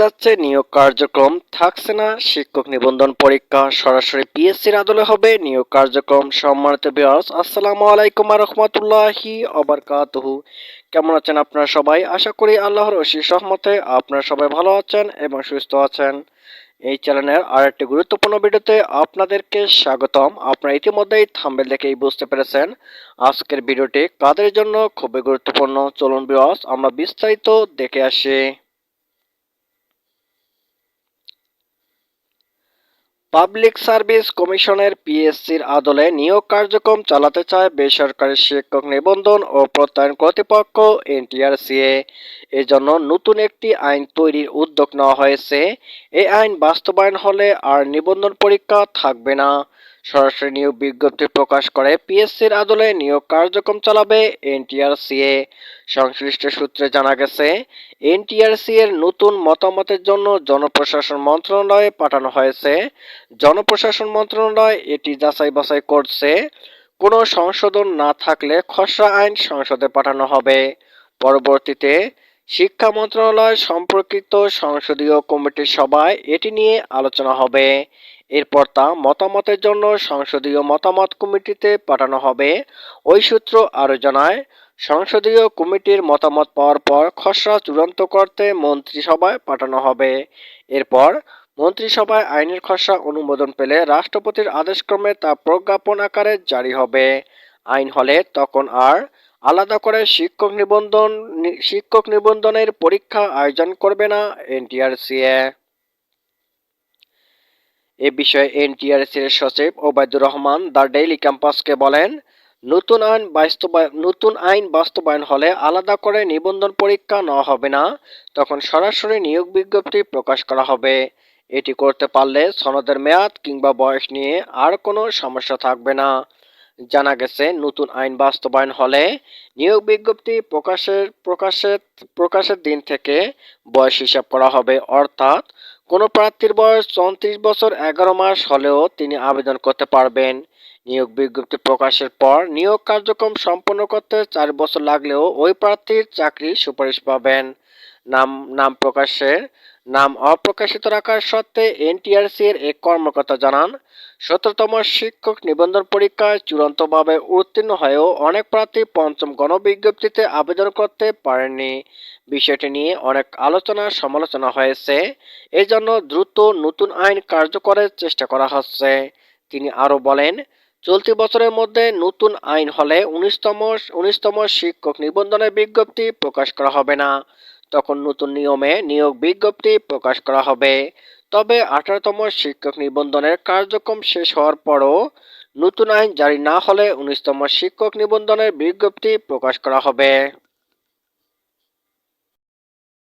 যাচ্ছে, নিয়োগ কার্যক্রম থাকছে না, শিক্ষক নিবন্ধন পরীক্ষা সরাসরি পিএসসির আদলে হবে, নিয়োগ কার্যক্রম সম্মানিত বিয়াস আসসালামু আলাইকুম রহমতুল্লাহি অবরকাতহু কেমন আছেন আপনারা সবাই? আশা করি আল্লাহর অশিস রহমতে আপনারা সবাই ভালো আছেন এবং সুস্থ আছেন। এই চ্যানেলের আরেকটি গুরুত্বপূর্ণ ভিডিওতে আপনাদেরকে স্বাগতম। আপনারা ইতিমধ্যেই থাম্বেল দেখেই বুঝতে পেরেছেন আজকের ভিডিওটি কাদের জন্য খুবই গুরুত্বপূর্ণ। চলুন বিয়াস আমরা বিস্তারিত দেখে আসি। পাবলিক সার্ভিস কমিশনের পিএসসির আদলে নিয়োগ কার্যক্রম চালাতে চায় বেসরকারি শিক্ষক নিবন্ধন ও প্রত্যয়ন কর্তৃপক্ষ এনটিআরসিএ। এজন্য নতুন একটি আইন তৈরির উদ্যোগ নেওয়া হয়েছে। এ আইন বাস্তবায়ন হলে আর নিবন্ধন পরীক্ষা থাকবে না। সরাসরি নিয়োগ বিজ্ঞপ্তি প্রকাশ করে পিএসসির আদলে নিয়োগ কার্যক্রম চালাবে এনটিআরসিএ। সংশ্লিষ্ট সূত্রে জানা গেছে এনটিআরসি এর নতুন মতামতের জন্য জনপ্রশাসন মন্ত্রণালয়ে পাঠানো হয়েছে। জনপ্রশাসন মন্ত্রণালয় এটি যাচাই বাছাই করছে। কোনো সংশোধন না থাকলে খসড়া আইন সংসদে পাঠানো হবে। পরবর্তীতে শিক্ষা মন্ত্রণালয় সম্পর্কিত সংসদীয় কমিটির সভায় এটি নিয়ে আলোচনা হবে। এরপর তা মতামতের জন্য সংসদীয় মতামত কমিটিতে পাঠানো হবে। ওই সূত্র আরও জানায়, সংসদীয় কমিটির মতামত পাওয়ার পর খসড়া চূড়ান্ত করতে মন্ত্রিসভায় পাঠানো হবে। এরপর মন্ত্রিসভায় আইনের খসড়া অনুমোদন পেলে রাষ্ট্রপতির আদেশক্রমে তা প্রজ্ঞাপন আকারে জারি হবে। আইন হলে তখন আর আলাদা করে শিক্ষক নিবন্ধন, শিক্ষক নিবন্ধনের পরীক্ষা আয়োজন করবে না এনটিআরসিএ। এ বিষয়ে এনটিআরসির সচিব ওবায়দুর রহমান দ্য ডেইলি ক্যাম্পাসকে বলেন, নতুন আইন বাস্তবায়ন নতুন আইন বাস্তবায়ন হলে আলাদা করে নিবন্ধন পরীক্ষা নেওয়া হবে না, তখন সরাসরি নিয়োগ বিজ্ঞপ্তি প্রকাশ করা হবে। এটি করতে পারলে সনদের মেয়াদ কিংবা বয়স নিয়ে আর কোনো সমস্যা থাকবে না। জানা গেছে, নতুন আইন বাস্তবায়ন হলে নিয়োগ বিজ্ঞপ্তি প্রকাশের প্রকাশের প্রকাশের দিন থেকে বয়স হিসাব করা হবে, অর্থাৎ কোনো প্রার্থীর বয়স চৌত্রিশ বছর এগারো মাস হলেও তিনি আবেদন করতে পারবেন। নিয়োগ বিজ্ঞপ্তি প্রকাশের পর নিয়োগ কার্যক্রম সম্পন্ন করতে চার বছর লাগলেও ওই প্রার্থীর চাকরি সুপারিশ পাবেন। নাম নাম প্রকাশের নাম অপ্রকাশিত রাখার সত্ত্বে এনটিআরসি এর এক কর্মকর্তা জানান, সতেরোতম শিক্ষক নিবন্ধন পরীক্ষায় চূড়ান্তভাবে উত্তীর্ণ হয়েও অনেক প্রার্থী পঞ্চম গণবিজ্ঞপ্তিতে আবেদন করতে পারেননি। বিষয়টি নিয়ে অনেক আলোচনা সমালোচনা হয়েছে। এজন্য দ্রুত নতুন আইন কার্যকরের চেষ্টা করা হচ্ছে। তিনি আরও বলেন, চলতি বছরের মধ্যে নতুন আইন হলে উনিশতম উনিশতম শিক্ষক নিবন্ধনের বিজ্ঞপ্তি প্রকাশ করা হবে না। তখন নতুন নিয়মে নিয়োগ বিজ্ঞপ্তি প্রকাশ করা হবে। তবে আঠারোতম শিক্ষক নিবন্ধনের কার্যক্রম শেষ হওয়ার পরও নতুন আইন জারি না হলে উনিশতম শিক্ষক নিবন্ধনের বিজ্ঞপ্তি প্রকাশ করা হবে।